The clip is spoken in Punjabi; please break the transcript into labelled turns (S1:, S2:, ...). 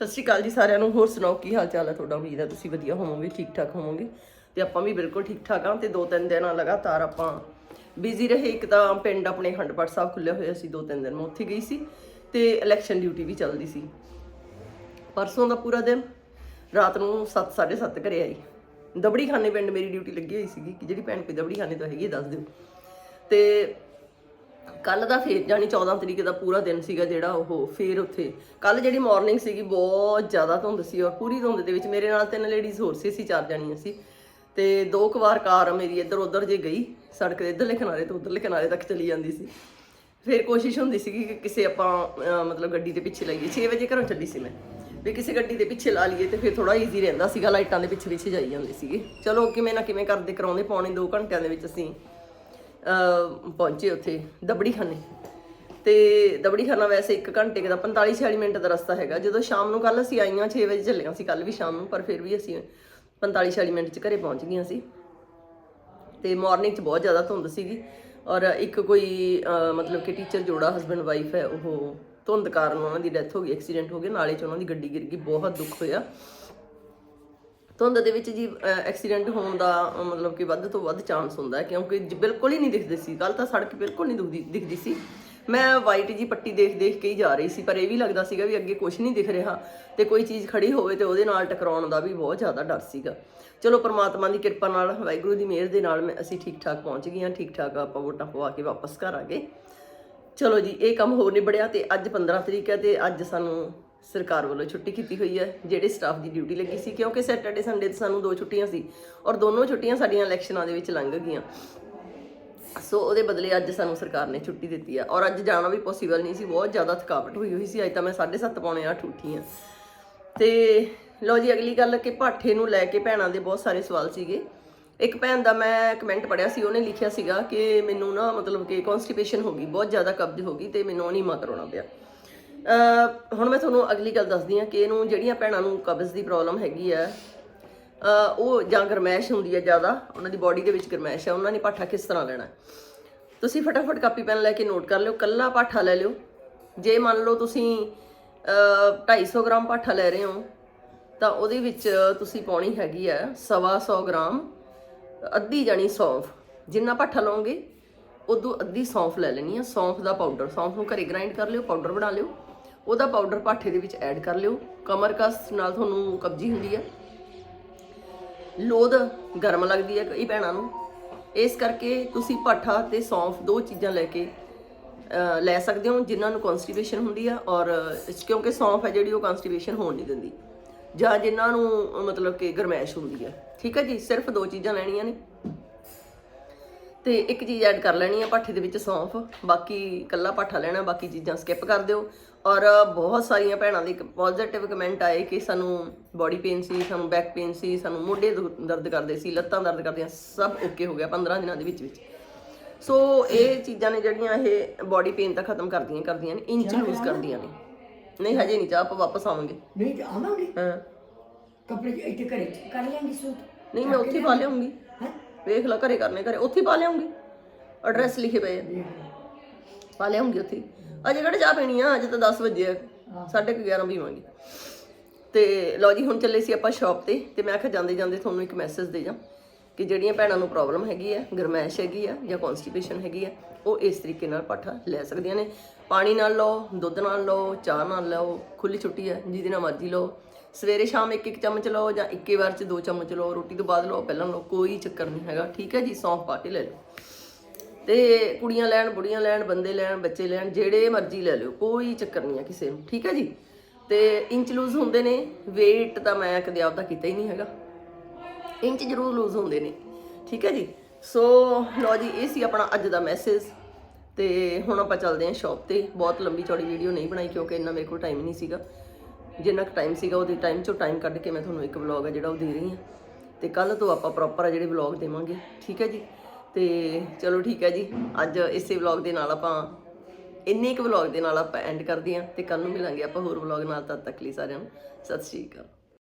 S1: ਸਤਿ ਸ਼੍ਰੀ ਅਕਾਲ ਜੀ ਸਾਰਿਆਂ ਨੂੰ। ਹੋਰ ਸੁਣਾਓ, ਕੀ ਹਾਲ ਚਾਲ ਹੈ ਤੁਹਾਡਾ? ਉਮੀਦ ਹੈ ਤੁਸੀਂ ਵਧੀਆ ਹੋਵੋਗੇ, ਠੀਕ ਠਾਕ ਹੋਵੋਗੇ। ਤੇ ਆਪਾਂ ਵੀ ਬਿਲਕੁਲ ਠੀਕ ਠਾਕ ਹਾਂ ਤੇ ਦੋ ਤਿੰਨ ਦਿਨ ਲਗਾਤਾਰ ਆਪਾਂ ਬਿਜ਼ੀ ਰਹੇ। ਇੱਕ ਤਾਂ ਪਿੰਡ ਆਪਣੇ ਖੰਡਪੜ ਸਾਹਿਬ ਖੁੱਲਿਆ ਹੋਇਆ ਸੀ, ਦੋ ਤਿੰਨ ਦਿਨ ਮੈਂ ਉੱਥੇ ਗਈ ਸੀ ਤੇ ਇਲੈਕਸ਼ਨ ਡਿਊਟੀ ਵੀ ਚੱਲਦੀ ਸੀ। ਪਰਸੋਂ ਦਾ ਪੂਰਾ ਦਿਨ, ਰਾਤ ਨੂੰ 7:30 ਘਰੇ ਆਈ। ਦਬੜੀ ਖਾਨੇ ਪਿੰਡ ਮੇਰੀ ਡਿਊਟੀ ਲੱਗੀ ਹੋਈ ਸੀਗੀ, ਕਿ ਜਿਹੜੀ ਭੈਣ ਕੋਈ ਦਬੜੀ ਖਾਨੇ ਤੋਂ ਹੈਗੀ ਦੱਸ ਦਿਓ। ਤੇ ਕੱਲ ਦਾ ਫੇਰ ਜਾਨੀ 14 ਤਰੀਕ ਦਾ ਪੂਰਾ ਦਿਨ ਸੀਗਾ ਜਿਹੜਾ ਉਹ ਫੇਰ ਉੱਥੇ। ਕੱਲ ਜਿਹੜੀ ਮਾਰਨਿੰਗ ਸੀਗੀ, ਬਹੁਤ ਜ਼ਿਆਦਾ ਧੁੰਦ ਸੀ ਔਰ ਪੂਰੀ ਧੁੰਦ ਦੇ ਵਿੱਚ ਮੇਰੇ ਨਾਲ ਤਿੰਨ ਲੇਡੀਜ਼ ਹੋਰ ਸੀ, ਅਸੀਂ ਚਾਰ ਜਾਣੀਆਂ ਸੀ। ਤੇ ਦੋ ਕੁ ਵਾਰ ਕਾਰ ਮੇਰੀ ਇੱਧਰ ਉੱਧਰ ਜੇ ਗਈ, ਸੜਕ ਦੇ ਇੱਧਰਲੇ ਕਿਨਾਰੇ ਤੋਂ ਉੱਧਰਲੇ ਕਿਨਾਰੇ ਤੱਕ ਚਲੀ ਜਾਂਦੀ ਸੀ। ਫਿਰ ਕੋਸ਼ਿਸ਼ ਹੁੰਦੀ ਸੀ ਕਿ ਕਿਸੇ ਆਪਾਂ ਮਤਲਬ ਗੱਡੀ ਦੇ ਪਿੱਛੇ ਲਾਈਏ। 6 ਵਜੇ ਘਰੋਂ ਚੱਲੀ ਸੀ ਮੈਂ। ਵੀ ਕਿਸੇ ਗੱਡੀ ਦੇ ਪਿੱਛੇ ਲਾ ਲਈਏ ਤੇ ਫਿਰ ਥੋੜਾ ਈਜ਼ੀ ਰਹਿੰਦਾ ਸੀਗਾ, ਲਾਈਟਾਂ ਦੇ ਪਿੱਛੇ ਪਿੱਛੇ ਜਾਈ ਜਾਂਦੇ ਸੀਗੇ। ਚਲੋ ਕਿਵੇਂ ਨਾ ਕਿਵੇਂ ਕਰਦੇ, ਕਰਾਉਂਦੇ, ਪੌਣੇ 2 ਘੰਟਿਆਂ ਦੇ ਵਿੱਚ ਅਸੀਂ ਪਹੁੰਚੇ ਉੱਥੇ ਦਬੜੀ ਖਾਨੇ ਤੇ ਦਬੜੀ ਖਾਨਾ ਵੈਸੇ 1 ਘੰਟੇ ਦਾ 45 46 ਮਿੰਟ ਦਾ ਰਸਤਾ ਹੈਗਾ। ਜਦੋਂ ਸ਼ਾਮ ਨੂੰ ਕੱਲ ਅਸੀਂ ਆਈਆਂ 6 ਵਜੇ ਚੱਲੀਆਂ ਸੀ ਕੱਲ ਵੀ ਸ਼ਾਮ ਨੂੰ, ਪਰ ਫਿਰ ਵੀ ਅਸੀਂ 45 46 ਮਿੰਟ ਚ ਘਰੇ ਪਹੁੰਚ ਗਈਆਂ ਸੀ। ਤੇ ਮਾਰਨਿੰਗ ਚ ਬਹੁਤ ਜ਼ਿਆਦਾ ਧੁੰਦ ਸੀਗੀ ਔਰ ਇੱਕ ਕੋਈ ਮਤਲਬ ਕਿ ਟੀਚਰ ਜੋੜਾ ਹਸਬੰਡ ਵਾਈਫ ਹੈ, ਉਹ ਧੁੰਦ ਕਾਰਨ ਉਹਨਾਂ ਦੀ ਡੈਥ ਹੋ ਗਈ ਐਕਸੀਡੈਂਟ ਹੋ ਗਿਆ ਨਾਲੇ ਚ ਉਹਨਾਂ ਦੀ ਗੱਡੀ ਗਿਰ ਗਈ, ਬਹੁਤ ਦੁੱਖ ਹੋਇਆ। ਧੁੰਦ ਦੇ ਵਿੱਚ ਜੀ ਐਕਸੀਡੈਂਟ ਹੋਣ ਦਾ ਮਤਲਬ ਕਿ ਵੱਧ ਤੋਂ ਵੱਧ ਚਾਂਸ ਹੁੰਦਾ ਹੈ, ਕਿਉਂਕਿ ਬਿਲਕੁਲ ਹੀ ਨਹੀਂ ਦਿਖਦੇ ਸੀ। ਕੱਲ ਤਾਂ ਸੜਕ ਬਿਲਕੁਲ ਨਹੀਂ ਦਿਖਦੀ ਦਿਖਦੀ ਸੀ। ਮੈਂ ਵਾਈਟ ਜੀ ਪੱਟੀ ਦੇਖ ਦੇਖ ਕੇ ਹੀ ਜਾ ਰਹੀ ਸੀ, ਪਰ ਇਹ ਵੀ ਲੱਗਦਾ ਸੀਗਾ ਵੀ ਅੱਗੇ ਕੁਝ ਨਹੀਂ ਦਿਖ ਰਿਹਾ ਤੇ ਕੋਈ ਚੀਜ਼ ਖੜੀ ਹੋਵੇ ਤੇ ਉਹਦੇ ਨਾਲ ਟਕਰਾਉਣ ਦਾ ਵੀ ਬਹੁਤ ਜ਼ਿਆਦਾ ਡਰ ਸੀਗਾ। ਚਲੋ, ਪ੍ਰਮਾਤਮਾ ਦੀ ਕਿਰਪਾ ਨਾਲ, ਵਾਹਿਗੁਰੂ ਦੀ ਮਿਹਰ ਦੇ ਨਾਲ ਮੈਂ, ਅਸੀਂ ਠੀਕ ਠਾਕ ਪਹੁੰਚ ਗਈਆਂ ਠੀਕ ਠਾਕ ਆਪਾਂ ਵੋਟਾਂ ਪਵਾ ਕੇ ਵਾਪਸ ਘਰ ਆ ਗਏ। ਚਲੋ ਜੀ, ਇਹ ਕੰਮ ਹੋਰ ਨਿਬੜਿਆ ਤੇ ਅੱਜ 15 ਤਰੀਕ ਹੈ ਤੇ ਅੱਜ ਸਾਨੂੰ ਸਰਕਾਰ ਵੱਲੋਂ ਛੁੱਟੀ ਕੀਤੀ ਹੋਈ ਹੈ, ਜਿਹੜੇ ਸਟਾਫ ਦੀ ਡਿਊਟੀ ਲੱਗੀ ਸੀ, ਕਿਉਂਕਿ ਸੈਟਰਡੇ ਸੰਡੇ ਤੇ ਸਾਨੂੰ ਦੋ ਛੁੱਟੀਆਂ ਸੀ ਔਰ ਦੋਨੋਂ ਛੁੱਟੀਆਂ ਸਾਡੀਆਂ ਇਲੈਕਸ਼ਨਾਂ ਦੇ ਵਿੱਚ ਲੰਘ ਗਈਆਂ। ਸੋ ਉਹਦੇ ਬਦਲੇ ਅੱਜ ਸਾਨੂੰ ਸਰਕਾਰ ਨੇ ਛੁੱਟੀ ਦਿੱਤੀ ਆ ਔਰ ਅੱਜ ਜਾਣਾ ਵੀ ਪੋਸੀਬਲ ਨਹੀਂ ਸੀ, ਬਹੁਤ ਜ਼ਿਆਦਾ ਥਕਾਵਟ ਹੋਈ ਹੋਈ ਸੀ, ਅੱਜ ਤਾਂ ਮੈਂ 7:30 ਪੌਣੇ 8 ਉੱਠੀ ਹਾਂ। ਤੇ ਲਓ ਜੀ, ਅਗਲੀ ਗੱਲ ਕਿ ਪਾਠੇ ਨੂੰ ਲੈ ਕੇ ਭੈਣਾਂ ਦੇ ਬਹੁਤ ਸਾਰੇ ਸਵਾਲ ਸੀਗੇ। ਇੱਕ ਭੈਣ ਦਾ ਮੈਂ ਕਮੈਂਟ ਪੜਿਆ ਸੀ, ਉਹਨੇ ਲਿਖਿਆ ਸੀਗਾ ਕਿ ਮੈਨੂੰ ਨਾ ਮਤਲਬ ਕਿ ਕਨਸਟੀਪੇਸ਼ਨ ਹੋ ਗਈ, ਬਹੁਤ ਜ਼ਿਆਦਾ ਕਬਜ਼ ਹੋ ਗਈ ਤੇ ਮੈਨੂੰ ਅਨੀਮਾ ਕਰਾਉਣਾ ਪਿਆ। ਹੁਣ ਮੈਂ ਤੁਹਾਨੂੰ ਅਗਲੀ ਗੱਲ ਦੱਸਦੀ ਹਾਂ ਕਿ ਇਹਨੂੰ ਜਿਹੜੀਆਂ ਭੈਣਾਂ ਨੂੰ ਕਬਜ਼ ਦੀ ਪ੍ਰੋਬਲਮ ਹੈਗੀ ਆ ਉਹ ਜਾਂ ਗਰਮੈਸ਼ ਹੁੰਦੀ ਹੈ ਜ਼ਿਆਦਾ, ਉਹਨਾਂ ਦੀ ਬਾਡੀ ਦੇ ਵਿੱਚ ਗਰਮੈਸ਼ ਹੈ ਉਹਨਾਂ ਨੇ ਪਾਠਾ ਕਿਸ ਤਰ੍ਹਾਂ ਲੈਣਾ। ਤੁਸੀਂ ਫਟਾਫਟ ਕਾਪੀ ਪੈਨ ਲੈ ਕੇ ਨੋਟ ਕਰ ਲਿਓ ਕੱਲਾ ਪਾਠਾ ਲੈ ਲਿਓ। ਜੇ ਮੰਨ ਲਓ ਤੁਸੀਂ, ਅਹ 250 ਗ੍ਰਾਮ ਪਾਠਾ ਲੈ ਰਹੇ ਹੋ, ਤਾਂ ਉਹਦੇ ਵਿੱਚ ਤੁਸੀਂ ਪਾਉਣੀ ਹੈਗੀ ਆ ਸਵਾ ਸੌ ਗ੍ਰਾਮ, ਅੱਧੀ ਜਾਣੀ ਸੌਂਫ। ਜਿੰਨਾ ਪਾਠਾ ਲਓਗੇ, ਉਦੋਂ ਅੱਧੀ ਸੌਂਫ ਲੈ ਲੈਣੀ ਆ, ਸੌਂਫ ਦਾ ਪਾਊਡਰ ਸੌਂਫ ਨੂੰ ਘਰੇ ਗ੍ਰਾਈਂਡ ਕਰ ਲਿਓ ਪਾਊਡਰ ਬਣਾ ਲਿਓ। ਉਹਦਾ ਪਾਊਡਰ ਪਾਠੇ ਦੇ ਵਿੱਚ ਐਡ ਕਰ ਲਿਓ। ਕਮਰ ਕਸ ਨਾਲ ਤੁਹਾਨੂੰ ਕਬਜੀ ਹੁੰਦੀ ਹੈ ਲੋਦ ਗਰਮ ਲੱਗਦੀ ਹੈ ਕਈ ਭੈਣਾਂ ਨੂੰ। ਇਸ ਕਰਕੇ ਤੁਸੀਂ ਪਾਠਾ ਤੇ ਸੌਂਫ ਦੋ ਚੀਜ਼ਾਂ ਲੈ ਕੇ ਲੈ ਸਕਦੇ ਹੋ ਜਿਨ੍ਹਾਂ ਨੂੰ ਕਨਸਟੀਪੇਸ਼ਨ ਹੁੰਦੀ ਆ ਔਰ ਕਿਉਂਕਿ ਸੌਂਫ ਹੈ ਜਿਹੜੀ ਉਹ ਕਨਸਟੀਪੇਸ਼ਨ ਹੋਣ ਨਹੀਂ ਦਿੰਦੀ। ਜਾਂ ਜਿਨ੍ਹਾਂ ਨੂੰ ਮਤਲਬ ਕਿ ਗਰਮੈਸ਼ ਹੁੰਦੀ ਹੈ ਠੀਕ ਹੈ ਜੀ? ਸਿਰਫ ਦੋ ਚੀਜ਼ਾਂ ਲੈਣੀਆਂ ਨੇ। ਤੇ ਇੱਕ ਚੀਜ਼ ਐਡ ਕਰ ਲੈਣੀ ਆ ਪਾਠੇ ਦੇ ਵਿੱਚ ਸੌਂਫ ਬਾਕੀ ਕੱਲਾ ਪਾਠਾ ਲੈਣਾ ਬਾਕੀ ਚੀਜ਼ਾਂ ਸਕਿਪ ਕਰ ਦਿਓ। ਔਰ ਬਹੁਤ ਸਾਰੀਆਂ ਭੈਣਾਂ ਦੇ ਇੱਕ ਪੋਜ਼ਿਟਿਵ ਕਮੈਂਟ ਆਏ ਕਿ ਸਾਨੂੰ ਬਾਡੀ ਪੇਨ ਸੀ ਸਾਨੂੰ ਬੈਕ ਪੇਨ ਸੀ ਸਾਨੂੰ ਮੋਢੇ ਦਰਦ ਕਰਦੇ ਸੀ ਲੱਤਾਂ ਦਰਦ ਕਰਦੀਆਂ ਸਭ ਓਕੇ ਹੋ ਗਿਆ 15 ਦਿਨਾਂ ਦੇ ਵਿੱਚ ਵਿੱਚ। ਸੋ ਇਹ ਚੀਜ਼ਾਂ ਨੇ ਜਿਹੜੀਆਂ ਇਹ ਬਾਡੀ ਪੇਨ ਤਾਂ ਖਤਮ ਕਰਦੀਆਂ ਕਰਦੀਆਂ ਨੇ ਇੰਚ ਲੂਜ਼ ਕਰਦੀਆਂ ਨੇ। ਨਹੀਂ ਹਜੇ ਨਹੀਂ ਚਾਹ ਆਪਾਂ ਵਾਪਸ ਆਵਾਂਗੇ।
S2: ਨਹੀਂ ਆਵਾਂਗੇ।
S1: ਹਾਂ।
S2: ਕੱਪੜੇ ਇੱਥੇ ਘਰੇ ਕਰ ਲਾਂਗੇ ਸੂਟ।
S1: ਨਹੀਂ ਮੈਂ ਉੱਥੇ ਪਾ ਲਿਆਉਂਗੀ? ਵੇਖ ਲਾ ਘਰੇ ਕਰਨੇ ਘਰੇ। ਉੱਥੇ ਹੀ ਪਾ ਲਿਆਉਂਗੀ। ਐਡਰੈਸ ਲਿਖੇ ਪਏ ਆ। ਪਾ ਲਿਆਉਂਗੀ ਉੱਥੇ। ਅਜੇ ਕਿਹੜੇ ਚਾਹ ਪੀਣੀ ਆ? ਅਜੇ ਤਾਂ 10 ਵਜੇ ਆ। ਸਾਢੇ ਕੁ 11 ਪੀਵਾਂਗੇ। ਤੇ ਲਓ ਜੀ ਹੁਣ ਚੱਲੇ ਸੀ ਆਪਾਂ ਸ਼ਾਪ ਤੇ। ਤੇ ਮੈਂ ਆਖਿਆ ਜਾਂਦੇ ਜਾਂਦੇ ਤੁਹਾਨੂੰ ਇੱਕ ਮੈਸੇਜ ਦੇ ਜਾਂ ਕਿ ਜਿਹੜੀਆਂ ਭੈਣਾਂ ਨੂੰ ਪ੍ਰੋਬਲਮ ਹੈਗੀ ਆ ਗਰਮੈਸ਼ ਹੈਗੀ ਆ ਜਾਂ ਕਨਸਟੀਪੇਸ਼ਨ ਹੈਗੀ ਆ ਉਹ ਇਸ ਤਰੀਕੇ ਨਾਲ ਪਾਠਾ ਲੈ ਸਕਦੀਆਂ ਨੇ। ਪਾਣੀ ਨਾਲ ਲਓ ਦੁੱਧ ਨਾਲ ਲਓ ਚਾਹ ਨਾਲ ਲਓ ਖੁੱਲੀ ਛੁੱਟੀ ਹੈ ਜਿਹਦੇ ਨਾਲ ਮਰਜ਼ੀ ਲਓ। ਸਵੇਰੇ ਸ਼ਾਮ ਇੱਕ ਇੱਕ ਚਮਚ ਲਓ ਜਾਂ ਇੱਕੇ ਵਾਰ ਚ ਦੋ ਚਮਚ ਲਓ, ਰੋਟੀ ਤੋਂ ਬਾਅਦ ਲਓ, ਪਹਿਲਾਂ ਲਓ, ਕੋਈ ਚੱਕਰ ਨਹੀਂ ਹੈਗਾ, ਠੀਕ ਹੈ ਜੀ? ਸੌਂਫ ਪਾ ਕੇ ਲੈ ਲਓ। ਤੇ ਕੁੜੀਆਂ ਲੈਣ, ਬੁੜੀਆਂ ਲੈਣ, ਬੰਦੇ ਲੈਣ, ਬੱਚੇ ਲੈਣ, ਜਿਹੜੇ ਮਰਜ਼ੀ ਲੈ ਲਿਓ, ਕੋਈ ਚੱਕਰ ਨਹੀਂ ਹੈ ਕਿਸੇ ਨੂੰ, ਠੀਕ ਹੈ ਜੀ? ਤੇ ਇੰਚ ਲੂਜ਼ ਹੁੰਦੇ ਨੇ, weight ਤਾਂ ਮੈਂ ਕਦੇ ਆਪਦਾ ਕੀਤਾ ਹੀ ਨਹੀਂ ਹੈਗਾ। ਇੰਚ ਜ਼ਰੂਰ ਲੂਜ਼ ਹੁੰਦੇ ਨੇ, ਠੀਕ ਹੈ ਜੀ? ਸੋ ਲਓ ਜੀ, ਇਹ ਸੀ ਆਪਣਾ ਅੱਜ ਦਾ ਮੈਸੇਜ ਤੇ ਹੁਣ ਆਪਾਂ ਚੱਲਦੇ ਹਾਂ ਸ਼ਾਪ ਤੇ। ਬਹੁਤ ਲੰਬੀ ਚੌੜੀ ਵੀਡੀਓ ਨਹੀਂ ਬਣਾਈ ਕਿਉਂਕਿ ਇੰਨਾ ਮੇਰੇ ਕੋਲ ਟਾਈਮ ਨਹੀਂ ਸੀਗਾ। ਜਿੰਨਾ ਕੁ ਟਾਈਮ ਸੀਗਾ ਉਹਦੇ ਟਾਈਮ ਚੋਂ ਟਾਈਮ ਕੱਢ ਕੇ ਮੈਂ ਤੁਹਾਨੂੰ ਇੱਕ ਵਲੌਗ ਹੈ ਜਿਹੜਾ ਉਹ ਦੇ ਰਹੀ ਹਾਂ। ਤੇ ਕੱਲ ਤੋਂ ਆਪਾਂ ਪ੍ਰੋਪਰ ਆ ਜਿਹੜੇ ਵਲੌਗ ਦੇਵਾਂਗੇ। ਠੀਕ ਹੈ ਜੀ? ਤੇ ਚਲੋ ਠੀਕ ਹੈ ਜੀ। ਅੱਜ ਇਸੇ ਵਲੌਗ ਦੇ ਨਾਲ ਆਪਾਂ ਇੰਨੇ ਕੁ ਵਲੌਗ ਦੇ ਨਾਲ ਆਪਾਂ ਐਂਡ ਕਰਦੇ ਹਾਂ। ਤੇ ਕੱਲ ਨੂੰ ਮਿਲਾਂਗੇ ਆਪਾਂ ਹੋਰ ਵਲੌਗ ਨਾਲ। ਤਦ ਤੱਕ ਲਈ ਸਾਰਿਆਂ ਨੂੰ ਸਤਿ ਸ਼੍ਰੀ ਅਕਾਲ।